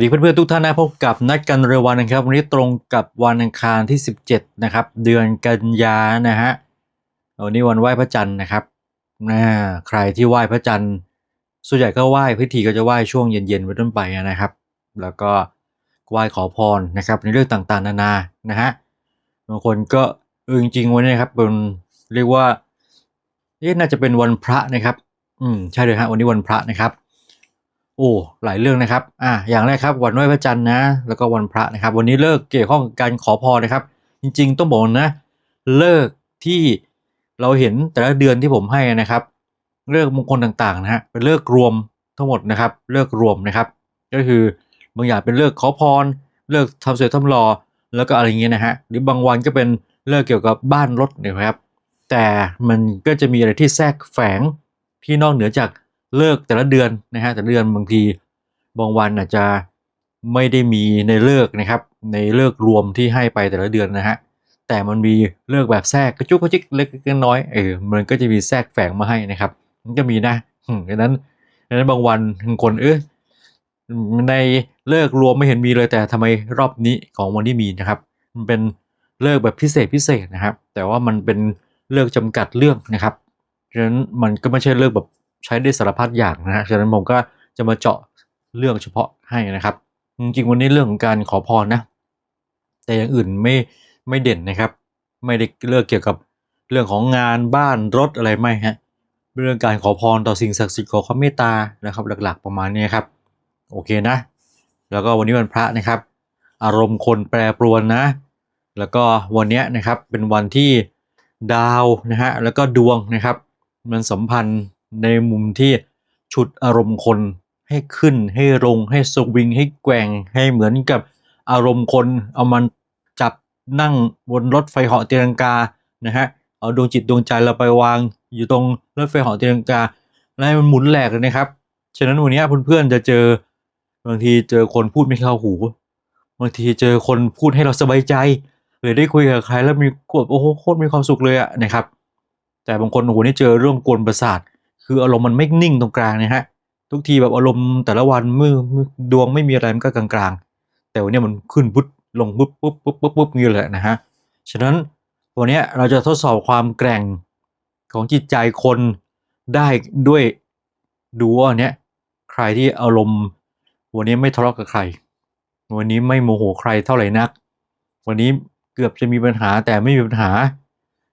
สวัสดีเพื่อนๆทุกท่านนะพบกับนัดกันเร็ววันนะครับวันนี้ตรงกับวันอังคารที่ 17 นะครับ เดือนกันยานะฮะวันนี้วันไหว้พระจันทร์นะครับนะใครที่ไหว้พระจันทร์ส่วนใหญ่ก็ไหว้พิธีก็จะไหว้ช่วงเย็นๆไปต้นไปนะครับ แล้วก็ไหว้ขอพรนะครับ ในเรื่องต่างๆ นานานะฮะบางคนก็จริงๆวันนี้ครับเป็นเรียกว่าเอ๊ะน่าจะเป็นวันพระนะครับ อืมใช่เลยฮะวันนี้วันพระนะครับ โอ้หลายเรื่องนะครับอ่าอย่างแรกครับวันไหว้พระจันทร์นะ แล้วก็วันพระนะครับ วันนี้เลิกเกี่ยวข้องกับการขอพรนะครับ จริง ๆ ต้องบอกนะ เลิกที่เราเห็นแต่ละเดือนที่ผมให้นะครับเลิกมงคลต่างๆนะฮะเป็นเลิกรวมทั้งหมดนะครับเลิกรวมนะครับ ก็คือบางอย่างเป็นเลิกขอพร เลิกทำสวยทำรอแล้วก็อะไรเงี้ยนะฮะหรือบางวันก็เป็นเลิกเกี่ยวกับบ้านรถนี่ยครับ แต่มันก็จะมีอะไรที่แทรกแฝงที่นอกเหนือจาก เลิกแต่ละเดือนนะฮะแต่เดือนบางทีบางวันอาจจะไม่ได้มีในเลิกนะครับ ในเลิกรวมที่ให้ไปแต่ละเดือนนะฮะแต่มันมีเลิกแบบแทรกกระจุกกระจิกเล็กน้อยเออมันก็จะมีแทรกแฝงมาให้นะครับมันก็มีนะดังนั้นดังนั้นบางวันคนเออในเลิกรวมไม่เห็นมีเลยแต่ทำไมรอบนี้ของวันที่มีนะครับ มันเป็นเลิกแบบพิเศษพิเศษนะครับ แต่ว่ามันเป็นเลิกจำกัดเรื่องนะครับฉะนั้นมันก็ไม่ใช่เลิกแบบ ใช้ได้สารพัดอย่างนะฮะฉะนั้นผมก็จะมาเจาะเรื่องเฉพาะให้นะครับ จริงๆวันนี้เรื่องของการขอพรนะ แต่อย่างอื่นไม่ไม่เด่นนะครับ ไม่ได้เลือกเกี่ยวกับเรื่องของงานบ้านรถอะไรไม่ฮะเรื่องการขอพรต่อสิ่งศักดิ์สิทธิ์ขอความเมตตานะครับ หลักๆประมาณนี้ครับ โอเคนะ แล้วก็วันนี้วันพระนะครับ อารมณ์คนแปรปรวนนะ แล้วก็วันนี้นะครับเป็นวันที่ดาวนะฮะแล้วก็ดวงนะครับ มันสัมพันธ์ ในมุมที่ฉุดอารมณ์คนให้ขึ้นให้ลงให้สวิงให้แกว่งให้เหมือนกับอารมณ์คนเอามันจับนั่งบนรถไฟเหาะตีลังกานะฮะเอาดวงจิตดวงใจเราไปวางอยู่ตรงรถไฟเหาะตีลังกาแล้วให้มันหมุนแหลกเลยนะครับฉะนั้นวันนี้เพื่อนๆจะเจอบางทีเจอคนพูดไม่เข้าหูบางทีเจอคนพูดให้เราสบายใจหรือได้คุยกับใครแล้วมีกดโอ้โหโคตรมีความสุขเลยอะนะครับ แต่บางคนโอ้โหนี่เจอเรื่องกวนประสาท คืออารมณ์มันไม่นิ่งตรงกลางนะฮะทุกทีแบบอารมณ์แต่ละวันมือมือดวงไม่มีอะไรมันก็กลางๆ แต่วันนี้มันขึ้นปุ๊บลงปุ๊บปุ๊บปุ๊บปุ๊บปุ๊บนี่แหละนะฮะฉะนั้นวันนี้เราจะทดสอบความแกร่งของจิตใจคนได้ด้วยดูว่าเนี้ยใครที่อารมณ์วันนี้ไม่ทะเลาะกับใคร วันนี้ไม่โมโหใครเท่าไหร่นัก วันนี้เกือบจะมีปัญหาแต่ไม่มีปัญหา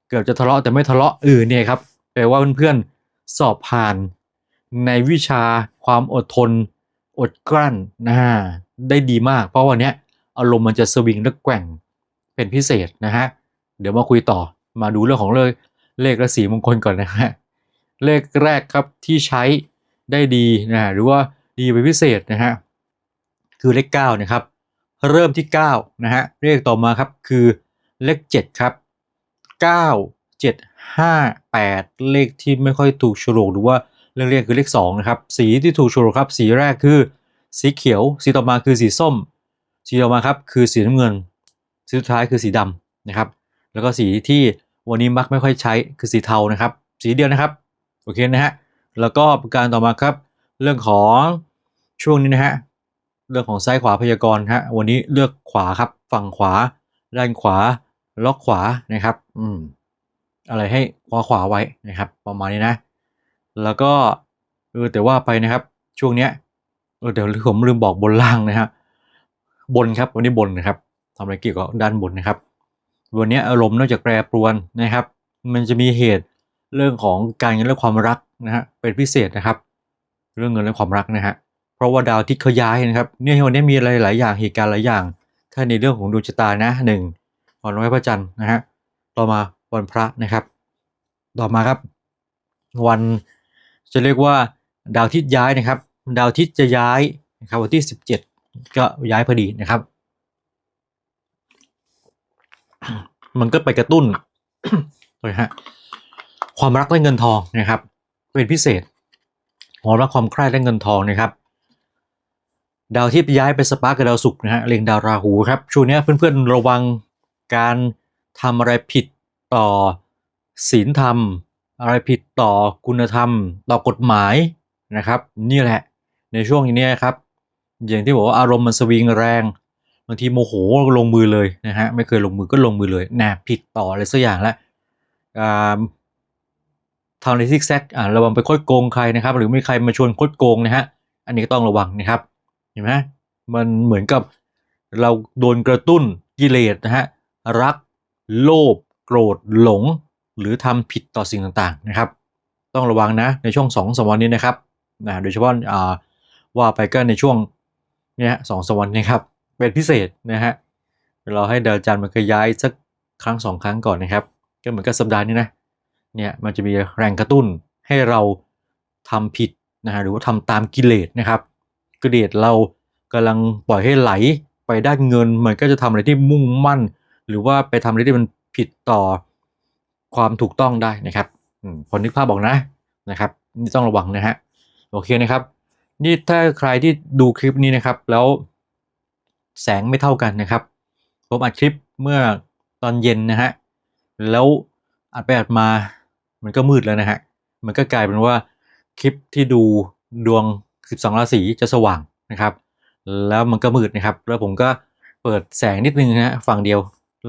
เกือบจะทะเลาะแต่ไม่ทะเลาะเออเนี่ยครับแปลว่าเพื่อนๆ สอบผ่าน ในวิชาความอดทน อดกลั้นนะฮะได้ดีมาก เพราะวันนี้อารมณ์มันจะสวิงและแกว่งเป็นพิเศษนะฮะเดี๋ยวมาคุยต่อมาดูเรื่องของเลขเลขและสีมงคลก่อนนะฮะเลขแรกครับที่ใช้ได้ดีนะฮะหรือว่าดีเป็นพิเศษนะฮะคือเลข9นะครับเริ่มที่9นะฮะเลขต่อมาครับคือเลข7ครับ9 7 5 8 เลขที่ไม่ค่อยถูกโฉลกหรือว่าเรื่องเรียกคือเลข2นะครับสีที่ถูกโฉลกครับ สีแรกคือสีเขียว สีต่อมาคือสีส้ม สีต่อมาครับคือสีน้ำเงิน สีสุดท้ายคือสีดำนะครับ แล้วก็สีที่วันนี้มักไม่ค่อยใช้คือสีเทานะครับ สีเดียวนะครับโอเคนะฮะแล้วก็ประการต่อมาครับ เรื่องของช่วงนี้นะฮะเรื่องของซ้ายขวาพยากรณ์ฮะวันนี้เลือกขวาครับฝั่งขวาด้านขวาล็อกขวานะครับ อืม อะไรให้ขวาขวาไว้นะครับประมาณนี้นะ แล้วก็เออแต่ว่าไปนะครับช่วงเนี้ยเออเดี๋ยวผมลืมบอกบนล่างนะฮะบนครับวันนี้บนนะครับทำอะไรเกี่ยวกับด้านบนนะครับ วันนี้อารมณ์นอกจากแปรปรวนนะครับ มันจะมีเหตุเรื่องของการเงินและความรักนะฮะเป็นพิเศษนะครับ เรื่องเงินและความรักนะฮะเพราะว่าดาวที่เขาย้ายนะครับเนี่ยวันนี้มีอะไรหลายอย่างเหตุการณ์หลายอย่างแค่ในเรื่องของดวงชะตานะหนึ่งวันไหว้พระจันทร์นะฮะต่อมา วันพระนะครับ ต่อมาครับ วันจะเรียกว่าดาวทิศย้ายนะครับ ดาวทิศจะย้ายนะครับวันที่สิบเจ็ดก็ย้ายพอดีนะครับ มันก็ไปกระตุ้นเลยฮะความรักและเงินทองนะครับ เป็นพิเศษความรักความใคร่และเงินทองนะครับ ดาวที่ย้ายไปสปาร์กกับดาวศุกร์นะฮะเล็งดาวราหูครับช่วงนี้เพื่อนๆระวังการทำอะไรผิด ต่อศีลธรรม อะไรผิดต่อคุณธรรม ต่อกฎหมายนะครับ นี่แหละในช่วงนี้ครับ อย่างที่บอกว่าอารมณ์มันสวิงแรงบางทีโมโหก็ลงมือเลยนะฮะไม่เคยลงมือก็ลงมือเลยแหนผิดต่ออะไรสักอย่างละอ่าทำอะไรซิกแซกอ่าระวังไปคดโกงใครนะครับ หรือมีใครมาชวนคดโกงนะฮะอันนี้ก็ต้องระวังนะครับเห็นไหมมันเหมือนกับเราโดนกระตุ้นกิเลสนะฮะรักโลภ โกรธหลง หรือทำผิดต่อสิ่งต่างๆนะครับ ต้องระวังนะในช่วงสองสามวันนี้นะครับนะโดยเฉพาะอ่าว่าไปก็ในช่วงเนี้ยสองสามวันนี้ครับเป็นพิเศษนะฮะเราให้ดาวจันทร์มันก็ย้ายสักครั้งสองครั้งก่อนนะครับ ก็เหมือนกับสัปดาห์นี้นะเนี่ยมันจะมีแรงกระตุ้นให้เราทำผิดนะฮะหรือว่าทำตามกิเลสนะครับกิเลสเรากำลังปล่อยให้ไหลไปด้านเงินมันก็จะทำอะไรที่มุ่งมั่น หรือว่าไปทำอะไรที่มัน ผิดต่อความถูกต้องได้นะครับอืมพอนึกภาพบอกนะนะครับ นี่ต้องระวังนะฮะโอเคนะครับ นี่ถ้าใครที่ดูคลิปนี้นะครับ แล้วแสงไม่เท่ากันนะครับ ผมอัดคลิปเมื่อตอนเย็นนะฮะแล้วอัดไปอัดมามันก็มืดแล้วนะฮะมันก็กลายเป็นว่าคลิปที่ดูดวง 12 ราศีจะสว่างนะครับ แล้วมันก็มืดนะครับ แล้วผมก็เปิดแสงนิดนึงนะฮะฝั่งเดียว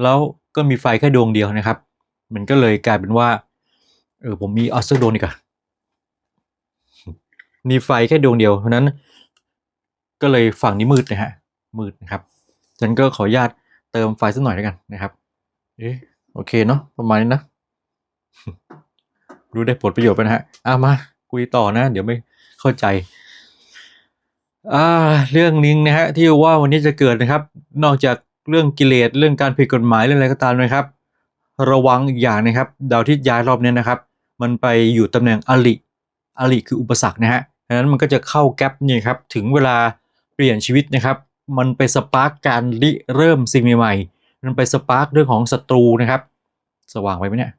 แล้ว ก็มีไฟแค่ดวงเดียวนะครับ มันก็เลยกลายเป็นว่า เออผมมีออสเตอร์ดวงดีกว่ามีไฟแค่ดวงเดียว เพราะนั้น ก็เลยฝั่งนี้มืดนะฮะ มืดนะครับ ฉันก็ขออนุญาตเติมไฟสักหน่อยแล้วกันนะครับ เอ๊ะโอเคเนาะประมาณนี้นะรู้ได้ผลประโยชน์ไปนะฮะอะมาคุยต่อนะ เดี๋ยวไม่เข้าใจอ่าเรื่องนี้นะฮะที่ว่าวันนี้จะเกิดนะครับ นอกจาก เรื่องกิเลสเรื่องการผิดกฎหมายเรื่องอะไรก็ตามนะครับ ระวังอีกอย่างนะครับ ดาวที่ย้ายรอบเนี้ยนะครับ มันไปอยู่ตำแหน่งอลิอลิคืออุปสรรคนะฮะดังนั้นมันก็จะเข้าแก๊ปนี่ครับถึงเวลาเปลี่ยนชีวิตนะครับ มันไปสปาร์กการริเริ่มสิ่งใหม่ๆมันไปสปาร์กเรื่องของศัตรูนะครับ สว่างไปไหมเนี่ย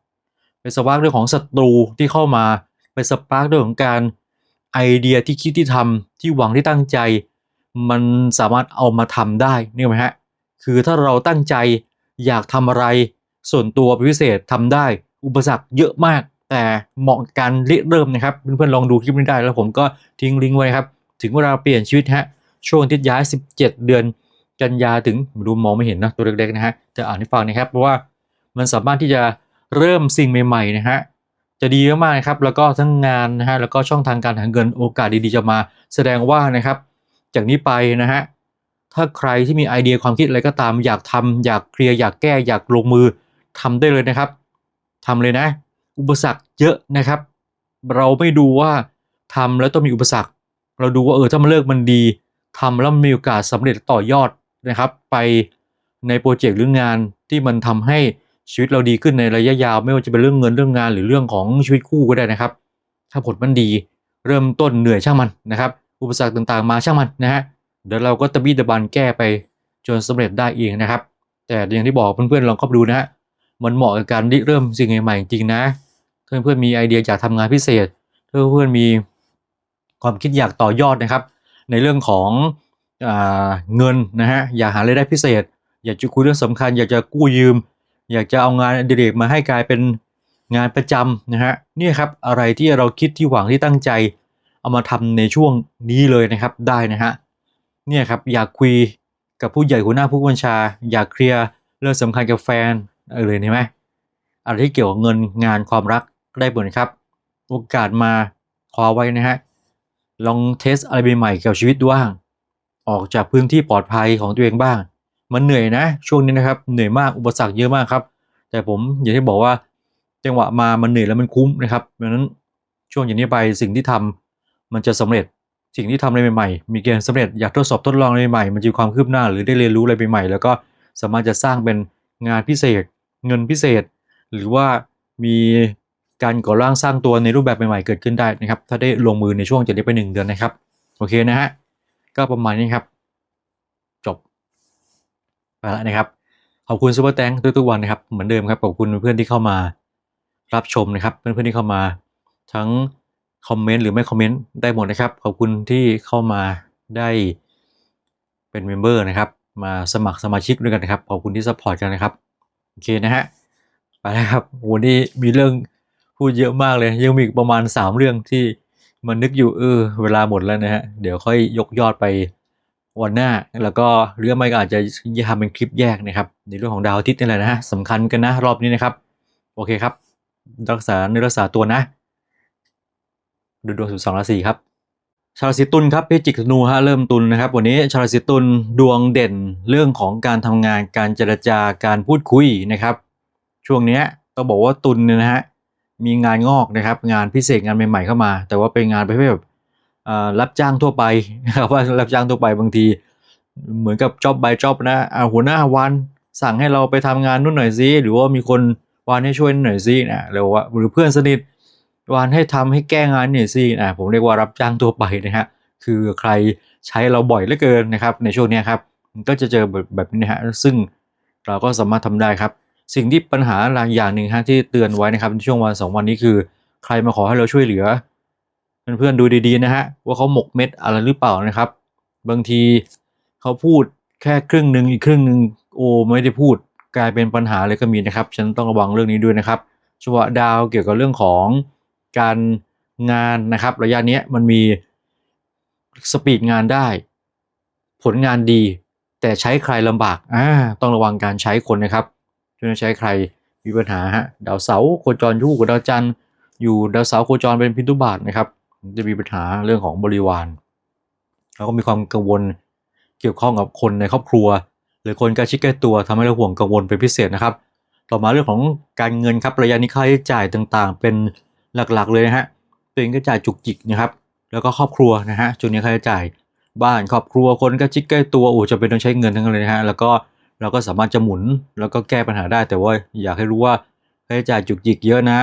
ไปสปาร์กเรื่องของศัตรูที่เข้ามาไปสปาร์กเรื่องของการไอเดียที่คิดที่ทำที่หวังที่ตั้งใจ มันสามารถเอามาทำได้นี่ไหมฮะ คือถ้าเราตั้งใจอยากทำอะไร ส่วนตัวพิเศษทำได้ อุปสรรคเยอะมาก แต่เหมาะกับการเริ่มนะครับ เพื่อนๆลองดูคลิปนี้ได้ แล้วผมก็ทิ้งลิงก์ไว้ครับ ถึงเวลาเปลี่ยนชีวิตฮะช่วงที่ย้าย 17 เดือน กันยาถึงดูมองไม่เห็นนะตัวเล็กๆนะฮะจะอ่านให้ฟังนะครับเพราะว่ามันสามารถที่จะเริ่มสิ่งใหม่ๆนะฮะจะดีมากๆนะครับแล้วก็ทั้งงานนะฮะแล้วก็ช่องทางการหาเงินโอกาสดีๆจะมาแสดงว่านะครับ จากนี้ไปนะฮะ ถ้าใครที่มีไอเดียความคิดอะไรก็ตาม อยากทำอยากเคลียร์อยากแก้อยากลงมือทำได้เลยนะครับทำเลยนะ อุปสรรคเยอะนะครับ เราไม่ดูว่าทำแล้วต้องมีอุปสรรค เราดูว่าเออถ้ามันเลิกมันดีทำแล้วมีโอกาสสำเร็จต่อยอดนะครับ ไปในโปรเจกต์หรืองานที่มันทำให้ชีวิตเราดีขึ้นในระยะยาว ไม่ว่าจะเป็นเรื่องเงินเรื่องงานหรือเรื่องของชีวิตคู่ก็ได้นะครับ ถ้าผลมันดี เริ่มต้นเหนื่อยช่างมันนะครับ อุปสรรคต่างๆมาช่างมันนะฮะ เดี๋ยวเราก็ตะบี้ตะบันแก้ไปจนสำเร็จได้เองนะครับ แต่อย่างที่บอกเพื่อนๆลองเข้าไปดูนะฮะมันเหมาะกับการริเริ่มสิ่งใหม่ๆจริงๆนะถ้าเพื่อนๆมีไอเดียอยากทำงานพิเศษถ้าเพื่อนๆมีความคิดอยากต่อยอดนะครับ ในเรื่องของอเงินนะฮะอยากหารายได้พิเศษ อยากจะคุยเรื่องสำคัญ อยากจะกู้ยืม อยากจะเอางานอดิเรกมาให้กลายเป็นงานประจำนะฮะนี่ครับอะไรที่เราคิดที่หวังที่ตั้งใจ เอามาทำในช่วงนี้เลยนะครับได้นะฮะ เนี่ยครับอยากคุยกับผู้ใหญ่หัวหน้าผู้บัญชา อยากเคลียร์เรื่องสำคัญกับแฟนเออเลยเห็นไหมอะไรที่เกี่ยวกับเงินงานความรักได้หมดนครับ โอกาสมาคว้าไว้นะฮะลองเทสอะไรใหม่ๆเกี่ยวกับชีวิตดูบ้างออกจากพื้นที่ปลอดภัยของตัวเองบ้าง มันเหนื่อยนะ ช่วงนี้นะครับเหนื่อยมากอุปสรรคเยอะมากครับ แต่ผมอย่างที่บอกว่าจังหวะมามันเหนื่อยแล้วมันคุ้มนะครับเพราะฉะนั้นช่วงอย่างนี้ไปสิ่งที่ทำมันจะสำเร็จ สิ่งที่ทำอะไรใหม่ๆ มีเกณฑ์สำเร็จอยากทดสอบทดลองอะไรใหม่ มันจะมีความคืบหน้าหรือได้เรียนรู้อะไรใหม่ๆ แล้วก็สามารถจะสร้างเป็นงานพิเศษ เงินพิเศษ หรือว่ามีการก่อร่างสร้างตัวในรูปแบบใหม่ๆ เกิดขึ้นได้นะครับ ถ้าได้ลงมือในช่วงจากนี้ไปหนึ่งเดือนนะครับ โอเคนะฮะ ก็ประมาณนี้ครับ จบ ไปแล้วนะครับ ขอบคุณซูเปอร์แตงทุกๆวันนะครับ เหมือนเดิมครับ ขอบคุณเพื่อนที่เข้ามารับชมนะครับ เพื่อนๆที่เข้ามา ทั้ง คอมเมนต์หรือไม่คอมเมนต์ได้หมดนะครับ ขอบคุณที่เข้ามาได้เป็นเมมเบอร์นะครับ มาสมัครสมาชิกด้วยกันนะครับ ขอบคุณที่ซัพพอร์ตกันนะครับ โอเคนะฮะ ไปแล้วครับวันนี้มีเรื่องพูดเยอะมากเลย ยังมีประมาณ 3 เรื่องที่มันนึกอยู่เออเวลาหมดแล้วนะฮะ เดี๋ยวค่อยยกยอดไปวันหน้า แล้วก็หรือไม่ก็อาจจะทำเป็นคลิปแยกนะครับ ในเรื่องของดาวอาทิตย์นี่แหละนะฮะสำคัญกันนะรอบนี้นะครับ โอเคครับ รักษาเนื้อรักษาตัวนะ ดูดวงสิบสองราศีครับ ชาวราศีตุลครับพิจิกนูฮะเริ่มตุลนะครับ วันนี้ชาวราศีตุลดวงเด่นเรื่องของการทำงานการเจรจาการพูดคุยนะครับ ช่วงนี้ต้องบอกว่าตุลเนี่ยนะฮะมีงานงอกนะครับ งานพิเศษงานใหม่ๆเข้ามา แต่ว่าเป็นงานประเภทแบบรับจ้างทั่วไปนะครับว่ารับจ้างทั่วไปบางที เหมือนกับจ็อบ by จ็อบนะอาหัวหน้าวันสั่งให้เราไปทำงานนู่นหน่อยซิหรือว่ามีคนวันให้ช่วยหน่อยซินะหรือว่าหรือเพื่อนสนิท วันให้ทำให้แก้งานหน่อยซินะผมเรียกว่ารับจ้างทั่วไปนะฮะคือใครใช้เราบ่อยเหลือเกินนะครับ ในช่วงนี้ครับก็จะเจอแบบแบบนี้นะฮะซึ่งเราก็สามารถทำได้ครับ สิ่งที่ปัญหาหลายอย่างหนึ่งฮะที่เตือนไว้นะครับในช่วงวันสองวันนี้คือ ใครมาขอให้เราช่วยเหลือ เพื่อนๆดูดีๆนะฮะว่าเขาหมกเม็ดอะไรหรือเปล่านะครับ บางทีเขาพูดแค่ครึ่งหนึ่งอีกครึ่งหนึ่งโอ้ไม่ได้พูดกลายเป็นปัญหาเลยก็มีนะครับ ฉันต้องระวังเรื่องนี้ด้วยนะครับจังหวดาวเกี่ยวกับเรื่องของ การงานนะครับ ระยะนี้มันมีสปีดงานได้ ผลงานดี แต่ใช้ใครลำบากอ่าต้องระวังการใช้คนนะครับช่วยใช้ใครมีปัญหาฮะดาวเสาโคจรยู่กับดาวจันทร์อยู่ดาวเสาโคจรเป็นพินทุบาทนะครับ จะมีปัญหาเรื่องของบริวารแล้วก็มีความกังวลเกี่ยวข้องกับคนในครอบครัว หรือคนใกล้ชิดใกล้ตัวทำให้เราห่วงกังวลเป็นพิเศษนะครับ ต่อมาเรื่องของการเงินครับระยะนี้ค่าใช้จ่ายต่างๆ เป็น หลักๆเลยนะฮะตัวเองก็จ่ายจุกจิกนะครับแล้วก็ครอบครัวนะฮะช่วงนี้ค่าใช้จ่ายบ้านครอบครัวคนกล้ชิดใกล้ตัวโอ้จะเป็นต้องใช้เงินทั้งนั้นเลยนะฮะแล้วก็เราก็สามารถจะหมุนแล้วก็แก้ปัญหาได้แต่ว่าอยากให้รู้ว่าค่าใช้จ่ายจุกจิกเยอะนะ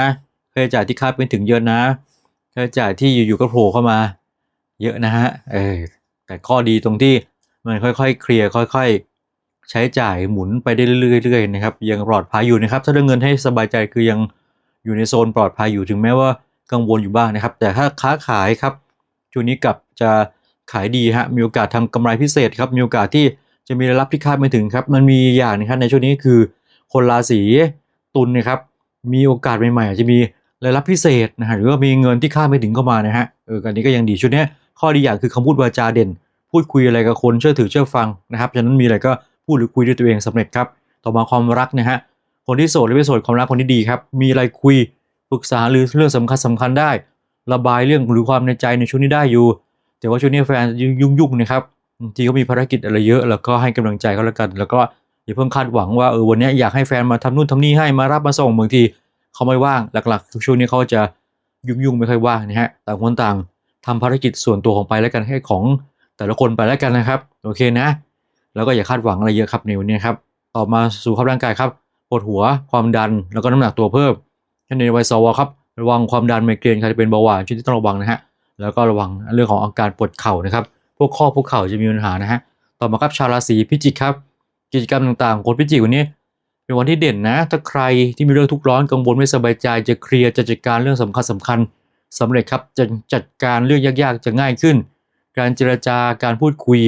ค่าใช้จ่ายที่คาดไม่ถึงเยอะนะค่าใช้จ่ายที่อยู่ๆก็โผล่เข้ามา เยอะนะฮะเออแต่ข้อดีตรงที่มันค่อยๆ เคลียร์ค่อยๆ ใช้จ่ายหมุนไปได้เรื่อยๆนะครับยังปลอดภัยอยู่นะครับ ถ้าเรื่องเงินให้สบายใจคือยัง อยู่ในโซนปลอดภัยอยู่ถึงแม้ว่ากังวลอยู่บ้างนะครับ แต่ถ้าค้าขายครับช่วงนี้กับจะขายดีฮะมีโอกาสทำกำไรพิเศษครับมีโอกาสที่จะมีรายรับที่คาดไม่ถึงครับ มันมีอย่างนะครับในช่วงนี้คือคนราศีตุลนะครับมีโอกาสใหม่ๆอาจจะมีรายรับพิเศษนะฮะหรือว่ามีเงินที่คาดไม่ถึงเข้ามานะฮะเออกันนี้ก็ยังดีชุดเนี้ข้อดีอย่างคือคำพูดวาจาเด่น พูดคุยอะไรกับคนเชื่อถือเชื่อฟังนะครับฉะนั้นมีอะไรก็พูดหรือคุยด้วยตัวเองสำเร็จครับ ต่อมาความรักนะฮะ คนที่โสดหรือไม่โสดความรักคนที่ดีครับ มีอะไรคุยปรึกษาหรือเรื่องสำคัญสำคัญได้ ระบายเรื่องหรือความในใจในช่วงนี้ได้อยู่ แต่ว่าช่วงนี้แฟนยุ่งยุ่งนะครับบางทีเขามีภารกิจอะไรเยอะ แล้วก็ให้กำลังใจเขาแล้วกัน แล้วก็อย่าเพิ่งคาดหวังว่าเออวันนี้อยากให้แฟนมาทำนู่นทำนี่ให้มารับมาส่งบางทีเขาไม่ว่างหลักๆช่วงนี้เขาจะยุ่งๆไม่ค่อยว่างนะฮะต่างคนต่างทำภารกิจส่วนตัวของไปแล้วกันให้ของแต่ละคนไปแล้วกันนะครับ โอเคนะ แล้วก็อย่าคาดหวังอะไรเยอะครับในวันนี้ครับ ต่อมาสู่ภาพร่างกายครับ ปวดหัว ความดัน แล้วก็น้ำหนักตัวเพิ่มท่านในวัยสวครับ ระวังความดันไมเกรนใครจะเป็นเบาหวานช่วงที่ต้องระวังนะฮะ แล้วก็ระวังเรื่องของอาการปวดเข่านะครับ พวกข้อพวกเข่าจะมีปัญหานะฮะ ต่อมาครับชาวราศีพิจิกครับ กิจกรรมต่างๆคนพิจิกวันนี้ เป็นวันที่เด่นนะ ถ้าใครที่มีเรื่องทุกข์ร้อนกังวลไม่สบายใจจะเคลียร์จะจัดการเรื่องสำคัญสำคัญสำเร็จครับจะจัดการเรื่องยากๆจะง่ายขึ้น การเจรจาการพูดคุย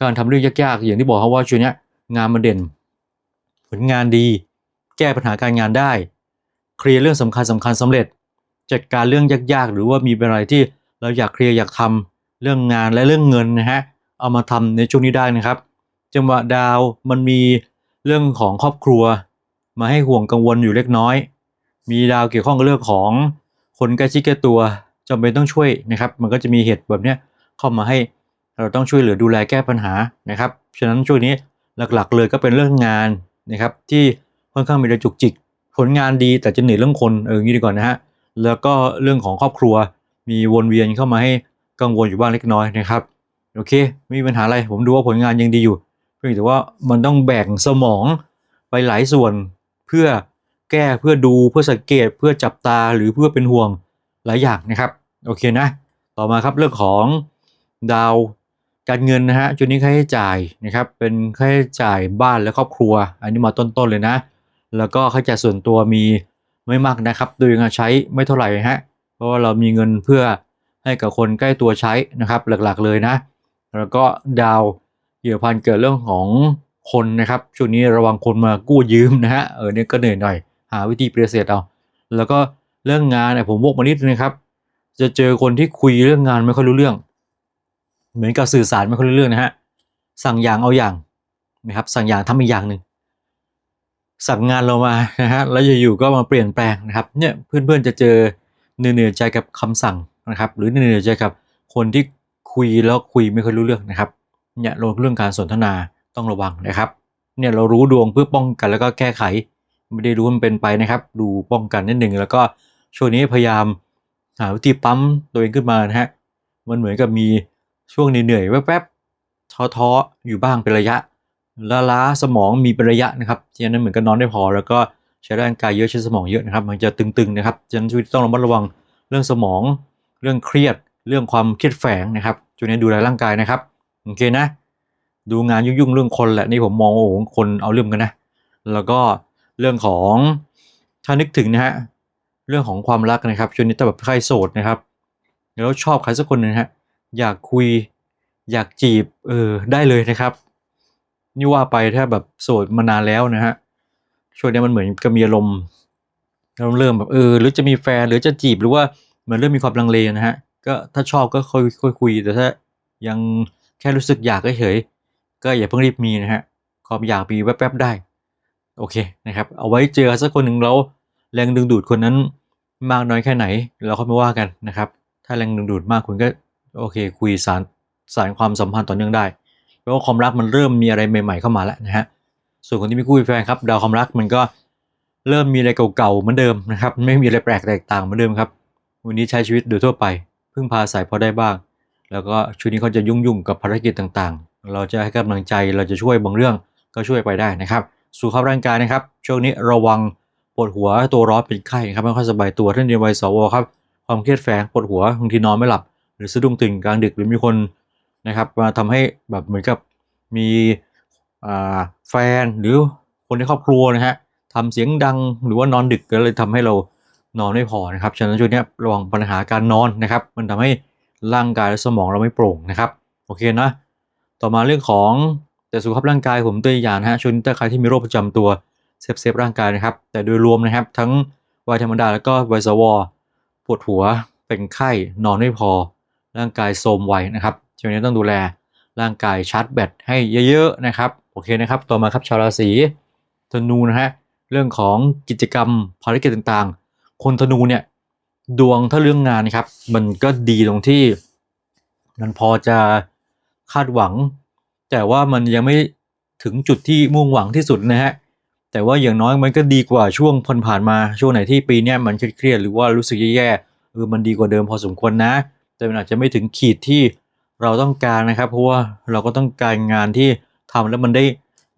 การทำเรื่องยากๆอย่างที่บอกครับว่าช่วงนี้งานมันเด่น ผลงานดี แก้ปัญหาการงานได้ เคลียร์เรื่องสำคัญสำคัญสำเร็จ จัดการเรื่องยากๆ หรือว่ามีอะไรที่เราอยากเคลียร์อยากทำเรื่องงานและเรื่องเงินนะฮะเอามาทำในช่วงนี้ได้นะครับ จังหวะดาวมันมีเรื่องของครอบครัว มาให้ห่วงกังวลอยู่เล็กน้อย มีดาวเกี่ยวข้องกับเรื่องของคนใกล้ชิดใกล้ตัวจำเป็นต้องช่วยนะครับ มันก็จะมีเหตุแบบเนี้ยเข้ามาให้เราต้องช่วยเหลือดูแลแก้ปัญหานะครับ ฉะนั้นช่วงนี้หลักๆ เลยก็เป็นเรื่องงานนะครับที่ ค่อนข้างมีระจุกจิก ผลงานดีแต่จะเหนื่อยเรื่องคนเอองี้ดีก่อนนะฮะแล้วก็เรื่องของครอบครัวมีวนเวียนเข้ามาให้กังวลอยู่บ้างเล็กน้อยนะครับโอเคไม่มีปัญหาอะไรผมดูว่าผลงานยังดีอยู่เพียงแต่ว่ามันต้องแบ่งสมองไปหลายส่วนเพื่อแก้เพื่อดูเพื่อสังเกตเพื่อจับตาหรือเพื่อเป็นห่วงหลายอย่างนะครับโอเคนะ ต่อมาครับเรื่องของดาวการเงินนะฮะจุดนี้ค่าใช้จ่ายนะครับเป็นค่าใช้จ่ายบ้านและครอบครัว อันนี้มาต้นๆเลยนะ แล้วก็ค่าใช้จ่ายส่วนตัวมีไม่มากนะครับโดยงานใช้ไม่เท่าไหร่ฮะเพราะว่าเรามีเงินเพื่อให้กับคนใกล้ตัวใช้นะครับ หลักๆเลยนะ แล้วก็ดาวเกี่ยวพันเกิดเรื่องของคนนะครับช่วงนี้ระวังคนมากู้ยืมนะฮะเออเนี่ยก็เหนื่อยหน่อย หาวิธีปฏิเสธเอาแล้วก็เรื่องงานเนี่ยผมวกมานิดนึงนะครับ จะเจอคนที่คุยเรื่องงานไม่ค่อยรู้เรื่อง เหมือนกับสื่อสารไม่ค่อยรู้เรื่องนะฮะสั่งอย่างเอาอย่างนะครับสั่งอย่างทำอีกอย่างหนึ่ง สั่งงานเรามานะฮะแล้วอยู่ๆก็มาเปลี่ยนแปลงนะครับเนี่ยเพื่อนๆจะเจอเหนื่อยๆใจกับคำสั่งนะครับ หรือเหนื่อยๆใจกับคนที่คุยแล้วคุยไม่ค่อยรู้เรื่องนะครับเนี่ยเรื่องการสนทนาต้องระวังนะครับเนี่ยเรารู้ดวงเพื่อป้องกันแล้วก็แก้ไข ไม่ได้รู้มันเป็นไปนะครับ ดูป้องกันนิดหนึ่งแล้วก็ช่วงนี้พยายามหาวิธีปั๊มตัวเองขึ้นมานะฮะมันเหมือนกับมีช่วงเหนื่อยๆแวบๆท้อๆอยู่บ้างเป็นระยะ ล้าล้าสมองมีเป็นระยะนะครับฉะนั้นเหมือนกับนอนได้พอ แล้วก็ใช้ร่างกายเยอะใช้สมองเยอะนะครับ มันจะตึงๆนะครับฉะนั้นช่วยต้องระมัดระวังเรื่องสมอง เรื่องเครียด เรื่องความเครียดแฝงนะครับช่วงนี้ดูแลร่างกายนะครับโอเคนะ ดูงานยุ่งๆเรื่องคนแหละนี่ผมมองโอ้โหคนเอาเรื่องกันนะ แล้วก็เรื่องของถ้านึกถึงนะฮะเรื่องของความรักนะครับช่วงนี้ถ้าแบบใครโสดนะครับแล้วชอบใครสักคนนึงนะฮะอยากคุยอยากจีบเออได้เลยนะครับ นี่ว่าไปถ้าแบบโสดมานานแล้วนะฮะช่วงนี้มันเหมือนกับมีอารมณ์เริ่มเริ่มแบบเออหรือจะมีแฟนหรือจะจีบหรือว่าเหมือนเริ่มมีความลังเลนะฮะก็ถ้าชอบก็ค่อยค่อยคุยแต่ถ้ายังแค่รู้สึกอยากเฉยก็อย่าเพิ่งรีบมีนะฮะความอยากมีแวบๆได้ โอเคนะครับ เอาไว้เจอสักคนหนึ่งแล้วแรงดึงดูดคนนั้นมากน้อยแค่ไหนเราค่อยมาว่ากันนะครับ ถ้าแรงดึงดูดมากคุณก็โอเค คุยสารสารความสัมพันธ์ต่อเนื่องได้ เพราะว่าความรักมันเริ่มมีอะไรใหม่ๆเข้ามาแล้วนะฮะส่วนคนที่มีคู่มีแฟนครับดาวความรักมันก็เริ่มมีอะไรเก่าๆเหมือนเดิมนะครับ ไม่มีอะไรแปลกแตกต่างเหมือนเดิมครับ วันนี้ใช้ชีวิตโดยทั่วไป พึ่งพาสายพอได้บ้าง แล้วก็ช่วงนี้เขาจะยุ่งๆกับภารกิจต่างๆ เราจะให้กำลังใจเราจะช่วยบางเรื่องก็ช่วยไปได้นะครับ สุขภาพร่างกายนะครับ ช่วงนี้ระวังปวดหัวตัวร้อนเป็นไข้ครับไม่ค่อยสบายตัวท่านเรียนวัยสวครับความเครียดแฝงปวดหัวบางทีนอนไม่หลับ หรือสะดุ้งตื่นกลางดึกหรือมีคน นะครับมาทำให้แบบเหมือนกับมีแฟนหรือคนในครอบครัวนะฮะทำเสียงดังหรือว่านอนดึกก็เลยทำให้เรานอนไม่พอนะครับฉะนั้นช่วงนี้ระวังปัญหาการนอนนะครับ มันทำให้ร่างกายและสมองเราไม่โปร่งนะครับโอเคนะต่อมาเรื่องของแต่สุขภาพร่างกายผมตัวอย่างนฮะช่วงนี้ถ้าใครที่มีโรคประจำตัวเซฟเซฟร่างกายนะครับ แต่โดยรวมนะครับ ทั้งวัยธรรมดาแล้วก็วัยสวปวดหัวเป็นไข้นอนไม่พอร่างกายโทรมไวนะครับ ช่วงนี้ต้องดูแลร่างกายชาร์จแบตให้เยอะๆนะครับ โอเคนะครับ ต่อมาครับชาวราศีธนูนะฮะ เรื่องของกิจกรรมภารกิจต่างๆ คนธนูเนี่ยดวงถ้าเรื่องงานนะครับ มันก็ดีตรงที่ มันพอจะคาดหวัง แต่ว่ามันยังไม่ถึงจุดที่มุ่งหวังที่สุดนะฮะแต่ว่าอย่างน้อยมันก็ดีกว่าช่วงผ่านๆมาช่วงไหนที่ปีนี้มันเครียดหรือว่ารู้สึกแย่ๆเออมันดีกว่าเดิมพอสมควรนะ แต่มันอาจจะไม่ถึงขีดที่ เราต้องการนะครับ เพราะว่าเราก็ต้องการงานที่ทำแล้วมันได้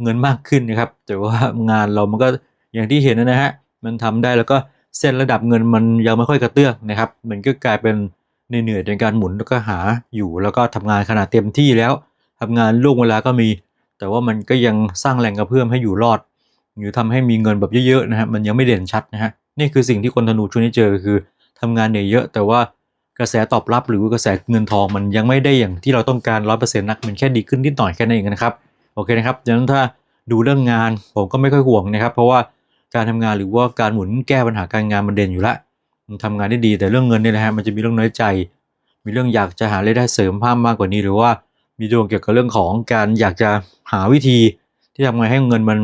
เงินมากขึ้นนะครับ แต่ว่างานเรามันก็อย่างที่เห็นนะฮะมันทำได้แล้วก็เส้นระดับเงินมันยังไม่ค่อยกระเตื้องนะครับ มันก็กลายเป็นเหนื่อยๆในการหมุนแล้วก็หาอยู่แล้วก็ทำงานขนาดเต็มที่แล้วทำงานล่วงเวลาก็มี แต่ว่ามันก็ยังสร้างแรงกระเพื่อมให้อยู่รอด หรือทำให้มีเงินแบบเยอะๆนะฮะมันยังไม่เด่นชัดนะฮะนี่คือสิ่งที่คนธนูช่วงนี้เจอคือทำงานเหนื่อยเยอะ แต่ว่า กระแสตอบรับหรือกระแสเงินทองมันยังไม่ได้อย่างที่เราต้องการร้อยเปอร์เซ็นต์นักมันแค่ดีขึ้นนิดหน่อยแค่นั้นเองนะครับโอเคนะครับดังนั้นถ้าดูเรื่องงานผมก็ไม่ค่อยห่วงนะครับ เพราะว่าการทำงานหรือว่าการหมุนแก้ปัญหาการงานมันเด่นอยู่ล้วมันทำงานได้ดีแต่เรื่องเงินเนี่ยนะฮะมันจะมีเรื่องน้อยใจ มีเรื่องอยากจะหารายได้เสริมเพิ่มมากกว่านี้ หรือว่ามีดวงเกี่ยวกับเรื่องของการอยากจะหาวิธีที่ทำไงให้เงินมัน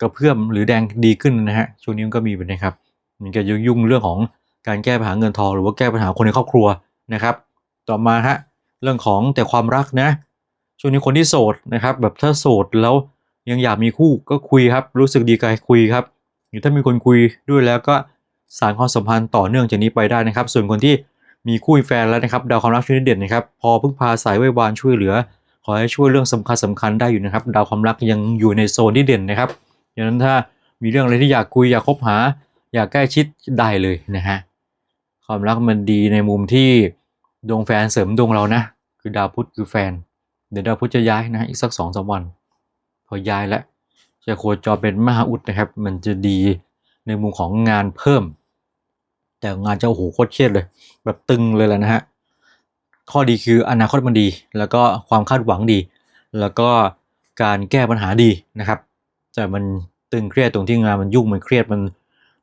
กระเพื่อมหรือแดงดีขึ้นนะฮะช่วงนี้มันก็มีไปนะครับมันก็ยุ่งเรื่องของ การแก้ปัญหาเงินทองหรือว่าแก้ปัญหาคนในครอบครัวนะครับ ต่อมาฮะเรื่องของแต่ความรักนะช่วงนี้คนที่โสดนะครับ แบบถ้าโสดแล้วยังอยากมีคู่ก็คุยครับ รู้สึกดีกับคุยครับหรือถ้ามีคนคุยด้วยแล้วก็สานความสัมพันธ์ต่อเนื่องจากนี้ไปได้นะครับ ส่วนคนที่มีคู่แฟนแล้วนะครับ ดาวความรักช่วงนี้เด่นนะครับ พอพึ่งพาสายไว้วานช่วยเหลือ ขอให้ช่วยเรื่องสำคัญสำคัญได้อยู่นะครับ ดาวความรักยังอยู่ในโซนที่เด่นนะครับดังนั้นถ้ามีเรื่องอะไรที่อยากคุยอยากคบหา อยากใกล้ชิดได้เลยนะฮะ ความรักมันดีในมุมที่ดวงแฟนเสริมดวงเรานะ คือดาวพุธคือแฟน เดี๋ยวดาวพุธจะย้ายนะอีกสักสองสามวัน พอย้ายแล้วจะโคจรเป็นมหาอุดนะครับ มันจะดีในมุมของงานเพิ่ม แต่งานจะโอ้โหโคตรเครียดเลย แบบตึงเลยแหละนะฮะข้อดีคืออนาคตมันดี แล้วก็ความคาดหวังดี แล้วก็การแก้ปัญหาดีนะครับ แต่มันตึงเครียดตรงที่งานมันยุ่งมันเครียดมัน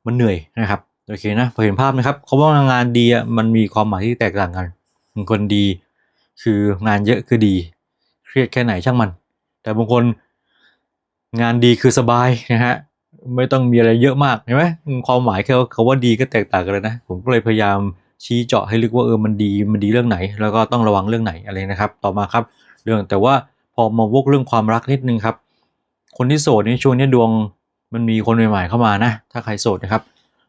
มันเหนื่อยนะครับ โอเคนะพอเห็นภาพนะครับเขาว่างานดีอะมันมีความหมายที่แตกต่างกันบางคนดี คืองานเยอะคือดี เครียดแค่ไหนช่างมัน แต่บางคนงานดีคือสบายนะฮะไม่ต้องมีอะไรเยอะมากเห็นไหมความหมายแค่ว่าคาว่าดีก็แตกต่างกันเลยนะ ผมก็เลยพยายามชี้เจาะให้ลึกว่าเออมันดีมันดีเรื่องไหน แล้วก็ต้องระวังเรื่องไหนอะไรนะครับ ต่อมาครับ เรื่องแต่ว่าพอมาวกเรื่องความรักนิดนึงครับ คนที่โสดในช่วงนี้ดวงมันมีคนใหม่ๆเข้ามานะ ถ้าใครโสดนะครับ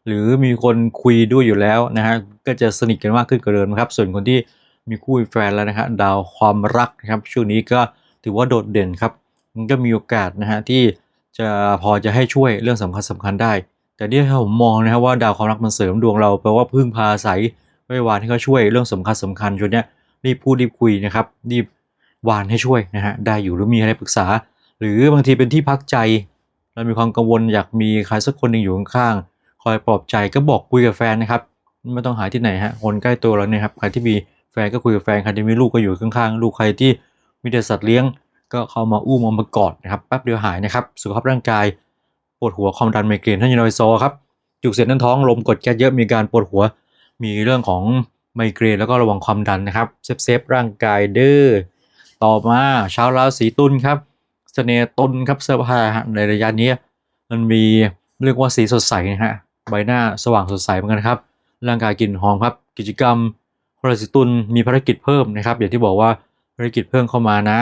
หรือมีคนคุยด้วยอยู่แล้วนะฮะก็จะสนิทกันมากขึ้นกว่าเดิมนครับ ส่วนคนที่มีคู่มีแฟนแล้วนะฮะดาวความรักนะครับช่วงนี้ก็ถือว่าโดดเด่นครับ มันก็มีโอกาสนะฮะที่จะพอจะให้ช่วยเรื่องสำคัญสำคัญได้ แต่ที่ผมมองนะครับว่าดาวความรักมันเสริมดวงเราแปลว่าพึ่งพาอาศัยไว้วานให้เขาช่วยเรื่องสำคัญสำคัญช่วงเนี้ยรีบพูดรีบคุยนะครับรีบวานให้ช่วยนะฮะได้อยู่หรือมีอะไรปรึกษา หรือบางทีเป็นที่พักใจ เรามีความกังวลอยากมีใครสักคนหนึ่งอยู่ข้างๆ อยปลอบใจก็บอกคุยกับแฟนนะครับไม่ต้องหาที่ไหนฮะคนใกล้ตัวเราเนี่ยครับใครที่มีแฟนก็คุยกับแฟนใครที่มีลูกก็อยู่ข้างๆลูกใครที่มีแต่สัตว์เลี้ยง ก็เข้ามาอุ้มเอามากอดนะครับแป๊บเดียวหายนะครับสุขภาพร่างกายปวดหัวความดันไมเกรนท่านยูโนไซอครับจุกเสียดแน่นท้องลมกดแก๊สเยอะมีการปวดหัว มีเรื่องของไมเกรนแล้วก็ระวังความดันนะครับเซฟเซฟร่างกายเด้อต่อมาชาวราศีตุลครับเสน่ห์ตนครับเสื้อผ้าฮะในระยะนี้มันมีเรียกว่าสีสดใสนะฮะ ใบหน้าสว่างสดใสเหมือนกันครับร่างกายกลิ่นหอมครับ กิจกรรมราศีตุลมีภารกิจเพิ่มนะครับ อย่างที่บอกว่าภารกิจเพิ่มเข้ามานะ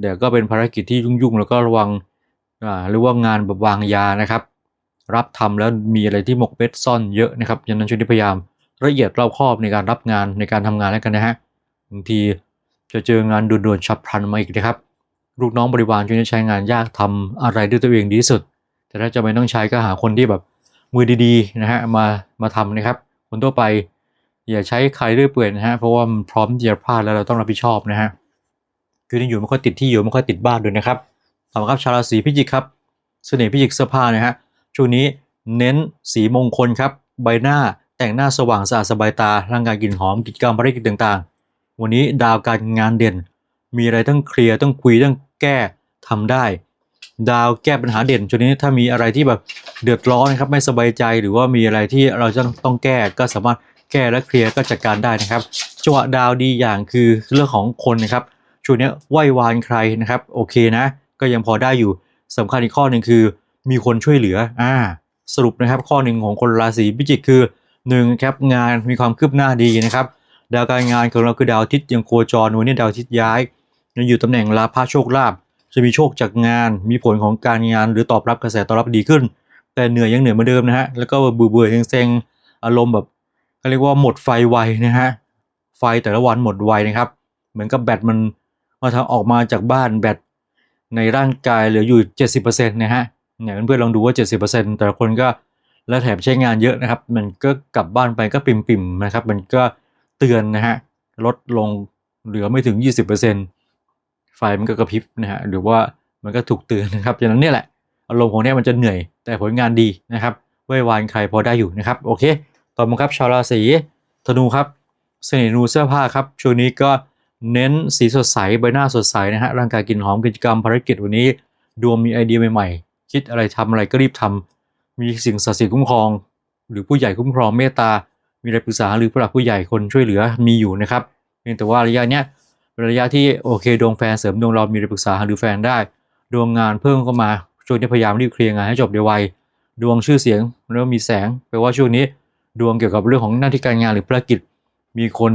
เดี๋ยวก็เป็นภารกิจที่ยุ่งๆ แล้วก็ระวังอ่าหรือว่างานแบบวางยานะครับ รับทำแล้วมีอะไรที่หมกเม็ดซ่อนเยอะนะครับฉะนั้นช่วยพยายามละเอียดรอบคอบในการรับงานในการทำงานแล้วกันนะฮะบางทีจะเจองานด่วนๆฉับพลันมาอีกนะครับลูกน้องบริวารช่วยใช้งานยากทำอะไรด้วยตัวเองดีที่สุด แต่ถ้าจะไม่ต้องใช้ก็หาคนที่แบบ มือดีๆนะฮะมามาทำนะครับ คนทั่วไปอย่าใช้ใครเรื่อยเปื่อยนะฮะเพราะว่ามันพร้อมจะพลาดแล้วเราต้องรับผิดชอบนะฮะคือที่อยู่ไม่ค่อยติดที่อยู่ไม่ค่อยติดบ้านด้วยนะครับต่อมาครับชาวราศีพิจิกครับเสน่ห์พิจิกเสื้อผ้านะฮะช่วงนี้เน้นสีมงคลครับ ใบหน้าแต่งหน้าสว่างสะอาดสบายตาร่างกายกลิ่นหอมกิจกรรมภารกิจต่างๆ วันนี้ดาวการงานเด่น มีอะไรต้องเคลียร์ต้องคุยต้องแก้ทำได้ ดาวแก้ปัญหาเด่นช่วงนี้ถ้ามีอะไรที่แบบเดือดร้อนนะครับไม่สบายใจหรือว่ามีอะไรที่เราจะต้องแก้ก็สามารถแก้และเคลียร์ก็จัดการได้นะครับจังหวะดาวดีอย่างคือเรื่องของคนนะครับช่วงนี้ไหว้วานใครนะครับโอเคนะ ก็ยังพอได้อยู่สำคัญอีกข้อหนึ่งคือ มีคนช่วยเหลืออ่าสรุปนะครับข้อหนึ่งของคนราศีพิจิกคือหนึ่งครับงานมีความคืบหน้าดีนะครับดาวการงานของเราคือดาวอาทิตย์ยังโคจรวันนี้ดาวอาทิตย์ย้ายอยู่ตำแหน่งลาภโชคลาภ จะมีโชคจากงาน มีผลของการงาน หรือตอบรับกระแสตอบรับดีขึ้น แต่เหนื่อยยังเหนื่อยเหมือนเดิมนะฮะ แล้วก็เบื่อเบื่อเซ็งๆ อารมณ์แบบเขาเรียกว่าหมดไฟไวนะฮะ ไฟแต่ละวันหมดไวนะครับ เหมือนกับแบตมันมาทางออกมาจากบ้านแบตในร่างกายเหลืออยู่ 70%นะฮะเนี่ยเพื่อนๆลองดูว่า 70%แต่ละคนก็แล้วแถมใช้งานเยอะนะครับ มันก็กลับบ้านไปก็ปิ่มๆนะครับ มันก็เตือนนะฮะลดลงเหลือไม่ถึง 20% ไฟมันก็กระพริบนะฮะหรือว่ามันก็ถูกเตือนนะครับฉะนั้นเนี่ยแหละอารมณ์ของเนี่ยมันจะเหนื่อยแต่ผลงานดีนะครับไว้วานใครพอได้อยู่นะครับโอเค ต่อมาครับชาวราศีธนูครับเสน่ห์นูเสื้อผ้าครับช่วงนี้ก็เน้นสีสดใสใบหน้าสดใสนะฮะร่างกายกินหอมกิจกรรมภารกิจวันนี้ดวงมีไอเดียใหม่ๆ คิดอะไรทำอะไรก็รีบทำมีสิ่งศักดิ์สิทธิ์คุ้มครอง หรือผู้ใหญ่คุ้มครองเมตตา มีอะไรปรึกษาหรือผู้หลักผู้ใหญ่คนช่วยเหลือมีอยู่นะครับเพียงแต่ว่าระยะเนี้ย ระยะที่โอเคดวงแฟนเสริมดวงเรามีอะไรปรึกษาหรือแฟนได้ ดวงงานเพิ่มเข้ามาช่วงนี้พยายามรีบเคลียร์งานให้จบเดี๋ยวไวดวงชื่อเสียงเริ่มมีแสงแปลว่าช่วงนี้ ดวงเกี่ยวกับเรื่องของหน้าที่การงานหรือภารกิจ มีคน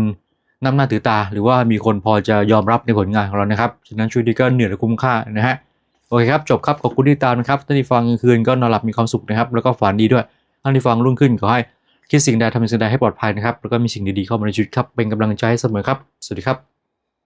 นำหน้าถือตา หรือว่ามีคนพอจะยอมรับในผลงานของเรานะครับฉะนั้นช่วงนี้ก็เหนื่อยและคุ้มค่านะฮะโอเคครับจบครับขอบคุณที่ตามนะครับท่านที่ฟังกลางคืนก็นอนหลับมีความสุขนะครับแล้วก็ฝันดีด้วยท่านที่ฟังรุ่งขึ้นขอให้คิดสิ่งใดทำสิ่งใดให้ปลอดภัยนะครับแล้วก็มีสิ่งดีๆเข้ามาในชีวิตครับเป็นกำลังใจให้เสมอครับสวัสดีครับ